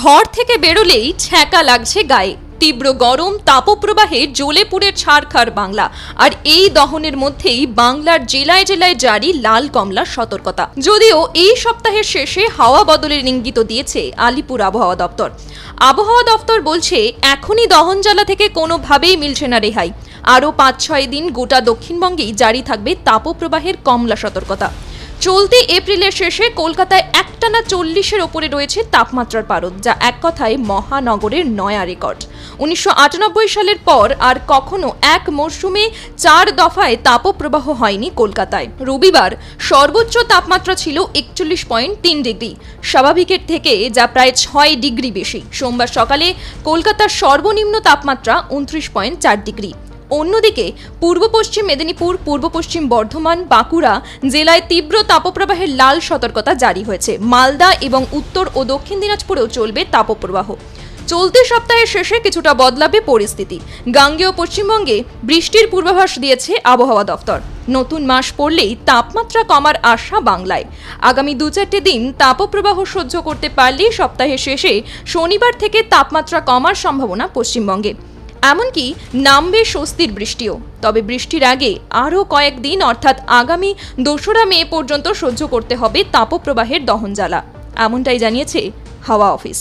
ঘর থেকে বেরোলেই ছ্যাঁকা লাগছে গায়ে। তীব্র গরম, তাপপ্রবাহে জ্বলে পুড়ে ছাড়খার বাংলা। আর এই দহনের মধ্যেই বাংলার জেলায় জেলায় জারি লাল কমলার সতর্কতা। যদিও এই সপ্তাহের শেষে হাওয়া বদলের ইঙ্গিত দিয়েছে আলিপুর আবহাওয়া দপ্তর। আবহাওয়া দপ্তর বলছে, এখনই দহনজ্বালা থেকে কোনোভাবেই মিলছে না রেহাই। আরও পাঁচ ছয় দিন গোটা দক্ষিণবঙ্গেই জারি থাকবে তাপপ্রবাহের কমলা সতর্কতা। চলতি এপ্রিলের শেষে কলকাতায় একটানা চল্লিশের ওপরে রয়েছে তাপমাত্রার পারদ, যা এক কথায় মহানগরের নয়া রেকর্ড। উনিশশো আটানব্বই সালের পর আর কখনো এক মরশুমে চার দফায় তাপপ্রবাহ হয়নি কলকাতায়। রবিবার সর্বোচ্চ তাপমাত্রা ছিল একচল্লিশ পয়েন্ট তিন ডিগ্রি। স্বাভাবিকের থেকে যা প্রায় ছয় ডিগ্রি বেশি। সোমবার সকালে কলকাতার সর্বনিম্ন তাপমাত্রা উনত্রিশ পয়েন্ট চার ডিগ্রি। অন্যদিকে পূর্ব পশ্চিম মেদিনীপুর, পূর্ব পশ্চিম বর্ধমান, বাঁকুড়া জেলায় তীব্র তাপপ্রবাহের লাল সতর্কতা জারি হয়েছে। মালদা এবং উত্তর ও দক্ষিণ দিনাজপুরেও চলবে তাপপ্রবাহ। চলতি সপ্তাহের শেষে কিছুটা বদলাবে পরিস্থিতি। গাঙ্গেয় পশ্চিমবঙ্গে বৃষ্টির পূর্বাভাস দিয়েছে আবহাওয়া দফতর। নতুন মাস পড়লেই তাপমাত্রা কমার আশা বাংলায়। আগামী দু চারটে দিন তাপপ্রবাহ সহ্য করতে পারলেই সপ্তাহের শেষে শনিবার থেকে তাপমাত্রা কমার সম্ভাবনা পশ্চিমবঙ্গে। এমনকি নামবে স্বস্তির বৃষ্টিও। তবে বৃষ্টির আগে আরও কয়েকদিন অর্থাৎ আগামী দোসরা মে পর্যন্ত সহ্য করতে হবে তাপপ্রবাহের দহন জ্বালা এমনটাই জানিয়েছে হাওয়া অফিস।